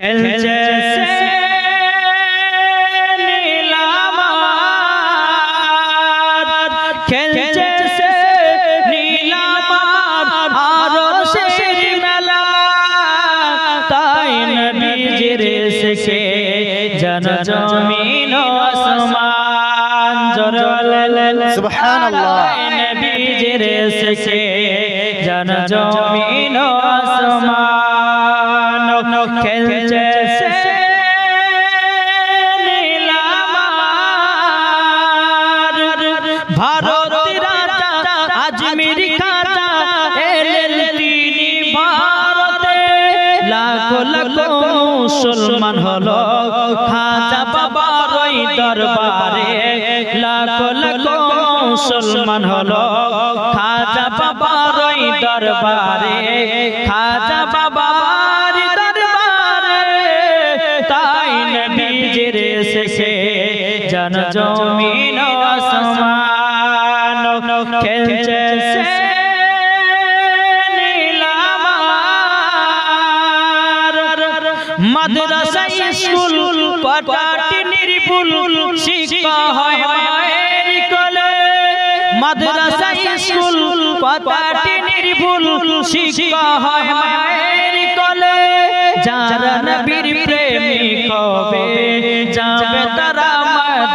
খেলছে নীলামার ভারত রাজা আজমির খাজা এলেন তিনি ভারতে লাখ মুসলমান হলো খাজা বাবার দরবারে লাখ লাখ মুসলমান হলো খাজা বাবার দরবারে, খাজা বাবার জন জমিন আসমান খেলছে মাদ্রাসা, স্কুল, পাটাটি নির্ভুল, শিক্ষা হয় মায়ের কোলে। মাদ্রাসা, স্কুল, পাটাটি নির্ভুল, শিক্ষা হয় মায়ের কোলে। যারা নবীর প্রেমিক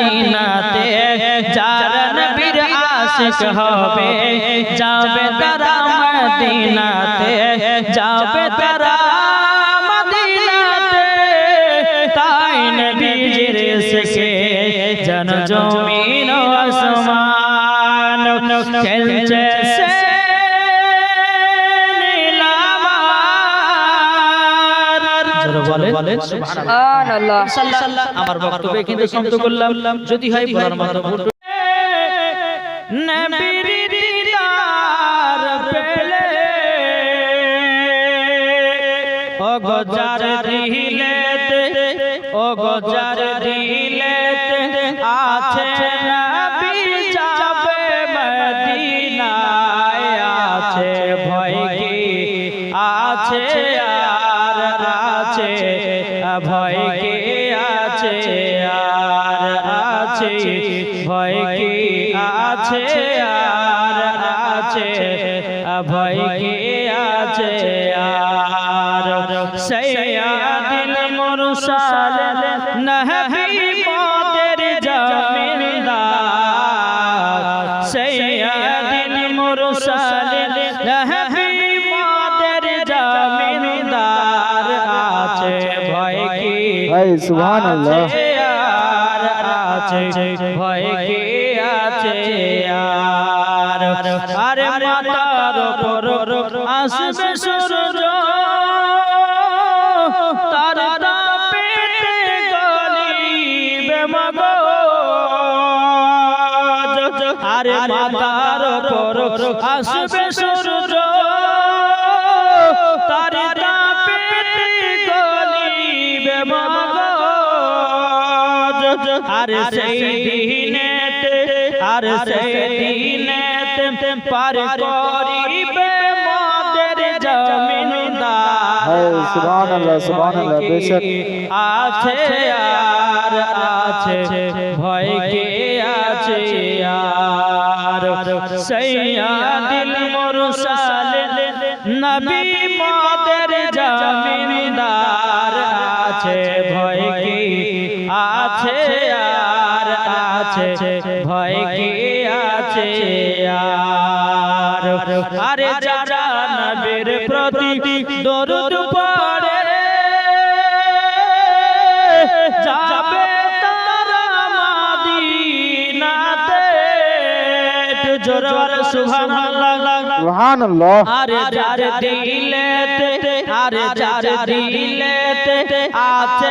মদিনাতে যারা নবীর আশিক হবে যাবে তারা মদিনাতে যাবে তারা মদিনাতে সুবহানাল্লাহ। আমার বক্তব্যে কিন্তু সন্ত করলাম। যদি হয় বলার মতো নবীর ভয় কি আছে? আর আছে? ভয় কি আছে? কি এই সুবহানাল্লাহ। আছে আর আছে, ভয় কি আছে আর আরে মাতার উপর আসবে সূর্য আর সেই দিনেতে আর সেই দিনেতে পার করিবে মোদের জমিনদার সুবহানাল্লাহ, সুবহানাল্লাহ, বেশক। আছে আর আছে ভয় কে আছে আর আছে ভয় কি আছে আর? আরে যারা নবীর প্রতি দরুদ পড়ে যাবে তারা মদিনাতে। একটু সুবহানাল্লাহ। সুবহানাল্লাহ। আরে যার দিলেতে আরে যার দিলেতে আছে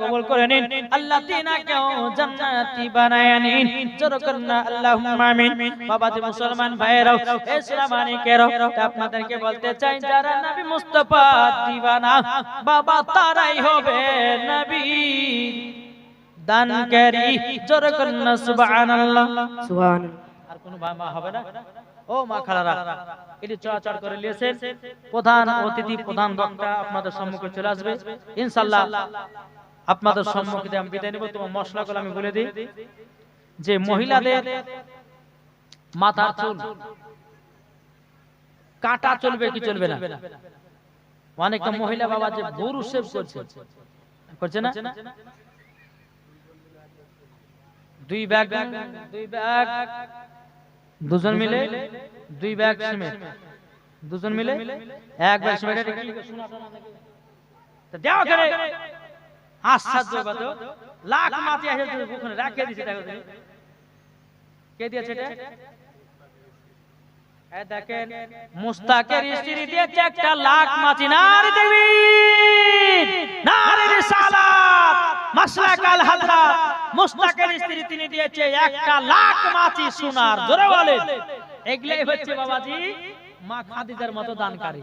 কবুল করে নিন। আল্লাহ তিনাকেও জান্নাতি বানায় নিন। জোর করুন আল্লাহুম্মা আমিন। বাবা যে মুসলমান ভাইরাও ইসলামানিকেরাও আপনাদেরকে বলতে চাই যারা নবী মুস্তাফা দিবানা বাবা তারাই হবে নবী। দানকারী জোর করুন না সুবহানাল্লাহ। আর কোনো মা হবে না? ও মা খালারা এটি চলাচল করে নিয়েছেন। প্রধান অতিথি প্রধান বক্তা আপনাদের সম্মুখে চলে আসবে। ইনশাল্লাহ আপনাদের সম্মুখে আমি বিদায় নেব তোমার মশলাগুলো আমি বলে দিই। যে মহিলাদের মাথার চুল কাটা চলবে কি চলবে না? অনেকটা মহিলা বাবা যে গরু সেভ করছে। করছে। না? দুই ব্যাগ দুই ব্যাগ। দুজন মিলে দুই ব্যাগ সিমেন্ট। দুজন মিলে এক ব্যাগ সিমেন্ট। দেও করে। আশ্চর্য কত লাখ মাটি ওখানে রাখে দেখো তুমি। কে দিয়েছে এটা? দেখেন মুস্তাকের স্ত্রী দিয়েছে একটা লাখ মাছি নারী দেবী নারী রিসালাত মাসলাক আল হাজরাত! মুস্তাকের স্ত্রী তিনি দিয়েছে একটা লাখ মাছি সোনার। জোরে বলেন। এগুলাই হচ্ছে বাবাজি মা খাদিজার মতো দানকারী।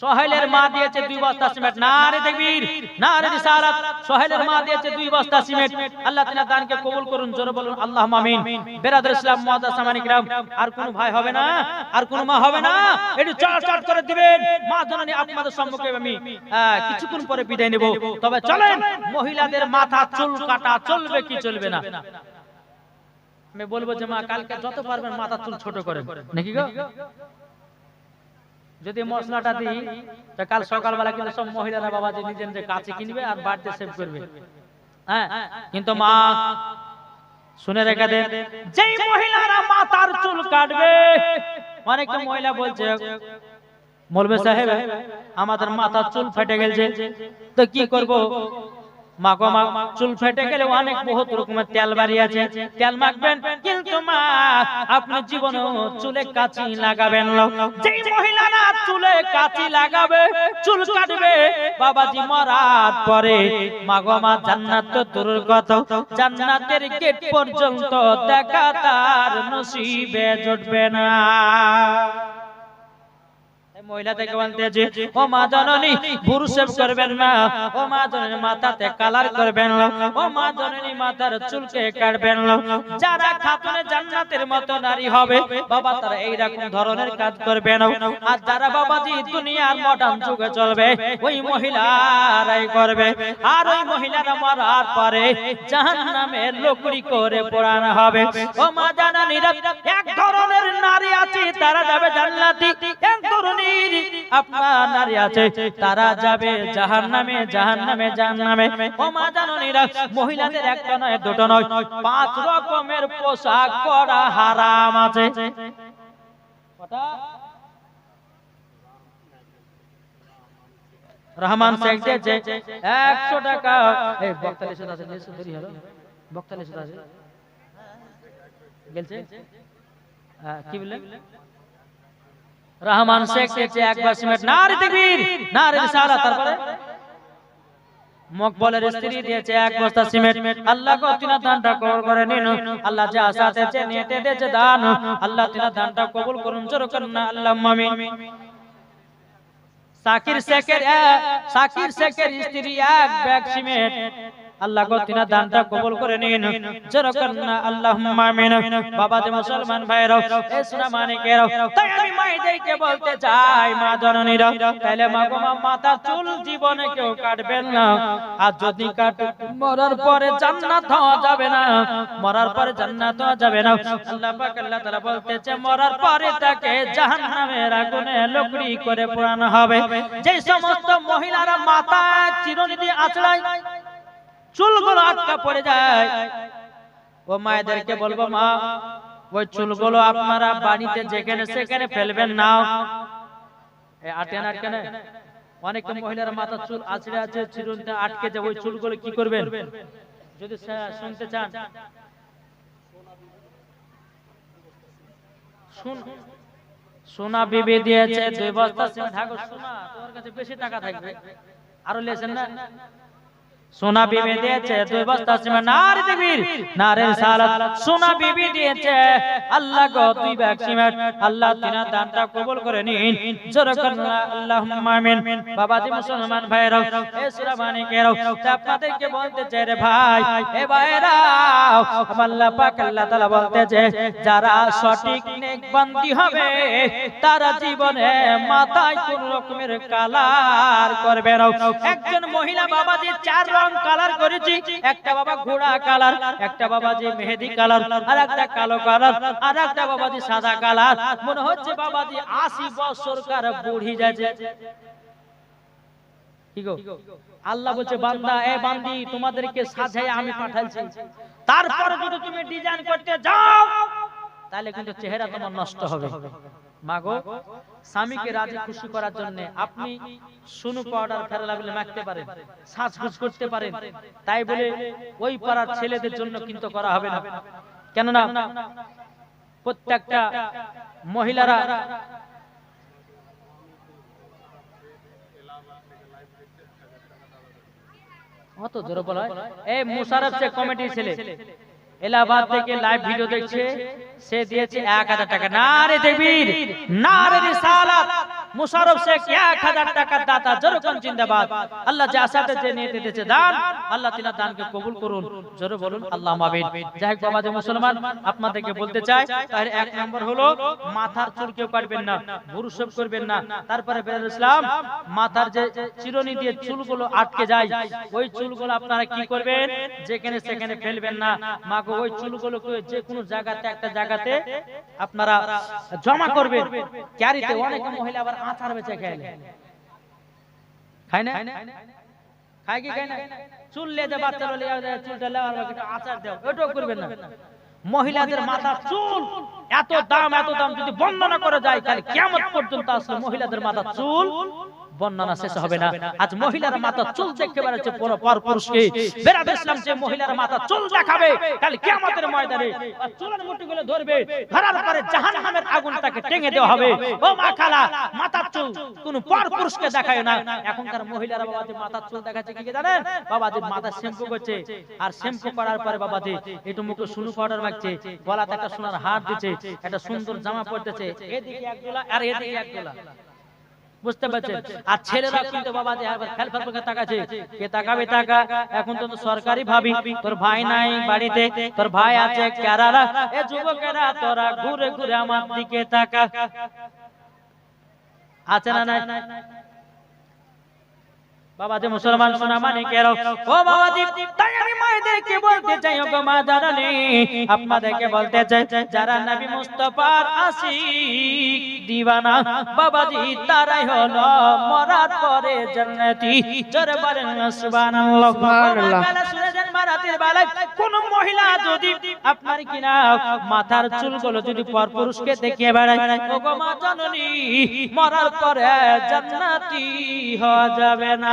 সোহেলের মা দিয়েছে দুই বস্তা সিমেন্ট। না রে দেখবির না রে রিসালাত সোহেলের মা দিয়েছে দুই বস্তা সিমেন্ট। আল্লাহ তাআলা দানকে কবুল করুন জোরে বলুন আল্লাহুম্মা আমিন। বেরাদার ইসলাম রাম। আর কোন ভাই হবে না? আর কোন মা হবে না? একটু চার চার করে দিবেন। মা জননী আপনাদের সম্মুখে আমি কিছুক্ষণ পরে বিদায় নেব। তবে চলেন মহিলাদের মাথা চুল কাটা চলবে কি চলবে না? আমি বলব যে মা কালকে যত পারবেন মাথা চুল ছোট করেন। নাকি গো? যদি মশলাটা দিই, তা কাল সকালবেলা কিন্তু সব মহিলারা বাবা যে নিজের নিজের কাছে কিনবে আর বাড়িতে সেভ করবে। হ্যাঁ কিন্তু মা, শুনে রেখে দেন, যেই মহিলারা মাথার চুল কাটবে, অনেক মহিলা বলছে মলবে সাহেব, আমাদের মাথার চুল ফেটে গেছে, তো কি করব? মা গো মা চুল ফেটে গেলে অনেক বহুত রকমের তেল বাড়ি আছে। তেল মাখবেন কিন্তু মা আপনি জীবনে চুলে কাচি লাগাবেন যেই মহিলারা চুলে কাচি লাগাবে চুল কাটবে বাবাজি মরার পরে মা গো মা জান্নাত তো দূরের কথা জান্নাতের গেট পর্যন্ত দেখা তার নসিবে জুটবে না। মহিলা থেকে বলতেছে ও মা জননী পুরুষ সেভ করবেন না। ও মা জননী মাথাতে কালার করবেন না। ও মা জননী মাথার চুলকে কাটবেন না। যারা খাতুনে জান্নাতের মতো নারী হবে বাবা তারা এই রকম ধরনের কাজ করবে না। আর যারা বাবাজি দুনিয়ার মডার্ন যুগে চলবে ওই মহিলারাই করবে। আর ওই মহিলারা মরার পরে জাহান্নামের লোকড়ি করে পোড়ানো হবে। ও মা জানানিরা এক ধরনের নারী আছে তারা যাবে জান্নাতি এক ধরনের আপনার নারী আছে তারা যাবে জাহান্নামে জাহান্নামে জাহান্নামে। ও মা জানানিরা মহিলাদের একটা নয় দুটো নয়। পাঁচ রকমের পোশাক পরা হারাম আছে। রহমান শেখ দিয়েছে একশো টাকা। আছে হলো। আছে গেলছে? হ্যাঁ, কি বললেন? রহমান শেখ দিয়েছে একবার সিমেন্ট না রে তাকবীর না রে রিসালা তারপরে মকবলের স্ত্রী দিয়েছে এক বস্তা সিমেন্ট। আল্লাহ কো তিনা দানটা কবুল করে নিন। আল্লাহ যা আশা দিয়েছে নিয়তে দিয়েছে দান। আল্লাহ তিনা দানটা কবুল করুন, জোর করুন না, আল্লাহ আমিন সাকির শেখের সাকির শেখের স্ত্রী এক ব্যাগ সিমেন্ট। আল্লাহ গো তিনা দানটা কবুল করে নিন। করুন না আল্লাহুম্মা আমিন বাবা যে মুসলমান ভাইরাও এ সোনা মানিকেরাও তাই আমি মায়েদেরকে বলতে চাই মা জননীরা। তাহলে মা গো মা মাথা চুল জীবনে কেউ কাটবেন না। আর যদি কাট মরার পরে জান্নাত হওয়া যাবে না। মরার পরে জান্নাত হওয়া যাবে না। আল্লাহ পাক আল্লাহ তাআলা বলতেছে মরার পরে তাকে জাহান্নামের আগুনে লকড়ি করে পোড়ানো হবে। যে সমস্ত মহিলারা মাথা চিরুনি দিয়ে আঁচড়ায় চুলগুলো আটকা পড়ে যায়। ও মায়েদেরকে বলব মা ওই চুলগুলো আপনারা বাড়িতে যেখানে সেখানে ফেলবেন না আটেন আটকানে অনেক মহিলার মাথা চুল আছড়ে আছে চিরুনিতে আটকে যায় ওই চুলগুলো কি করবেন? যদি শুনতে চান। শুন। সোনা বিবি দিয়েছে দুই বস্তা ঢাকো সোনা তোমার কাছে বেশি টাকা থাকবে। আরও লেছেন না? সোনা বিবি দিয়েছে দুই বস্তা নারে দেবীর নারে সোনা বিবি দিয়েছে। আল্লাহ গো ব্যাগ সিমেন্ট আল্লাহ তিনা দানটা কবুল করে নিন। জোরে করুন আল্লাহুম্মা আমিন। বাবা জি মুসলমান এ তা আপনাদেরকে বলতে চাই রে ভাই? এ আল্লাহ পাক আল্লাহ তাআলা বলতেছে যারা সঠিক নেকবান্দি হবে তারা জীবনে মাথায় কোন রকমের কালার করবে না। একজন মহিলা বাবাজি চার রং কালার করেছি। একটা বাবা ঘোড়া কালার, একটা বাবাজি মেহেদি কালার আর একটা কালো কালার আর একটা বাবাজি সাদা কালার। মনে হচ্ছে বাবাজি আশি বছর কার বুড়ি যাচ্ছে। আল্লাহ বলছে, বান্দা, এ বান্দি, তোমাদেরকে সাজাই আমি পাঠাইছি। তারপর যদি তুমি ডিজাইন করতে যাও, তাহলে কিন্তু চেহারা তোমার নষ্ট হবে। মাগো স্বামীকে রাজি খুশি করার জন্য আপনি সুনু পাউডার ফেরা লাগলে মাখতে পারেন সাজগুজ করতে পারেন। তাই বলে ওই পাড়ার ছেলেদের জন্য কিন্তু করা হবে না। কেননা প্রত্যেকটা মহিলারা অত জোরে বলা হয় এই মুশারফ সে কমিটির ছেলে। এলাহাবাদ থেকে লাইভ ভিডিও দেখছে সে দিয়েছে এক হাজার টাকা। না রে দেবীর না রে রিসালাত মুশারফ শেখ এক হাজার টাকার দাতা যেরকম জিন্দাবাদ। আল্লাহ যে আশাতে যে নিয়ে দিতেছে দান, আল্লাহ তিনা দানকে কবুল করুন। জোরে বলুন, আল্লাহ মাবিন যাই হোক বাবা যে মুসলমান, আপনাদেরকে বলতে চাই, তাহলে এক নম্বর হলো, মাথার চুল কেউ কাটবেন না ভুরু সব করবেন না। তারপরে বেরুল ইসলাম, মাথার যে চিরনি দিয়ে চুলগুলো আটকে যায়, ওই চুলগুলো আপনারা কি করবেন? যেখানে সেখানে ফেলবেন না। মা গো ওই চুলগুলো যে কোনো জায়গাতে, একটা জায়গাতে আপনারা জমা করবেন। ক্যারিতে অনেক মহিলা আবার আচার বেচে খেয়ে খাই না? খাই কি? খাই না? চুল লেজে বাচ্চা লিয়ে চুলটা লেওয়ার আচার দেও। করবেন না। মহিলাদের মাথা চুল এত দাম এত দাম যদি বন্ধনা করা যায় তাহলে কেমন পর্যন্ত আসলে মহিলাদের মাথা চুল। বর্ণনা শেষ হবে না। আজ মহিলার মাথা চুল দেখতে বেড়াচ্ছে পর পুরুষকে বেরাবে ইসলাম যে মহিলার মাথা চুল দেখাবে কাল কিয়ামতের ময়দানে আর চুলের মুঠিগুলো ধরবে ধরার পরে জাহান্নামের আগুন তাকে টেঙে দেওয়া হবে। ও মা খালা মাথার চুল কোন পর পুরুষকে দেখায় না। এখনকার মহিলারা বাবাজি মাথার চুল দেখাচ্ছে কি কি জানেন? বাবাজি মাথা শ্যাম্পু করছে। আর শ্যাম্পু করার পরে বাবাজি একটু মুখে সুনু পাউডার মাখছে গলাতে একটা সোনার হার দিচ্ছে একটা সুন্দর জামা পরতেছে। এদিকে এক দোলা আর এদিকে এক দোলা বুঝতে পারছেন? আর ছেলেরা কিন্তু বাবা যে একবার ফেল ফেল করে তাকাচ্ছে। কে তাকাবে টাকা এখন তো সরকারি ভাবি। তোর ভাই নাই বাড়িতে তোর ভাই আছে ক্যারারা এ যুবকেরা তোরা ঘুরে ঘুরে আমার দিকে তাকা। আছে না নাই? বাবা মুসলমান সোনা মানে কেন ও বাবা তাই আমি মায়েদেরকে বলতে চাই ওগো মা জানানি আপনাদেরকে বলতে চাই যারা নবী মুস্তাফার আশিক দিওয়ানা বাবাজি তারাই হলো মরার পরে জান্নাতি। জোরে বলেন সুবহানাল্লাহ। সুবহানাল্লাহ। সুবহানাল্লাহ রাতের বেলায় কোন মহিলা যদি আপনার কিনা মাথার চুলগুলো যদি পর পুরুষকে দেখিয়ে বেড়ায় ও মা জননী মরার পরে জান্নাতি হওয়া যাবে না।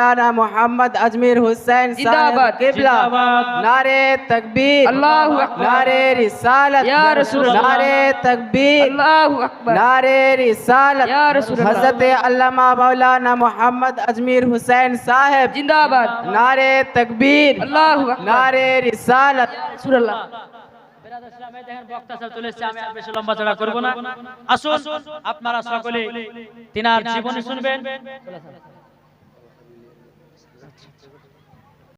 मौलाना मोहम्मद अजमीर हुसैन साहब जिंदाबाद। किबला जिंदाबाद। नारे तकबीर अल्लाहु अकबर। नारे रिसालत या रसूल अल्लाह। नारे तकबीर अल्लाहु अकबर नारे रिसालत या रसूल अल्लाह। हजरत अल्लामा मौलाना मोहम्मद अजमीर हुसैन साहब जिंदाबाद नारे तकबीर अल्लाहु अकबर नारे रिसालत रसूल अल्लाह বেরাদ ইসলামে দেখেন বক্তা সাহেব চলে এসেছে, আমি আর বেশি লম্বা চড়া করবো না আসুন আপনারা সকলে তিনার জীবনী শুনবেন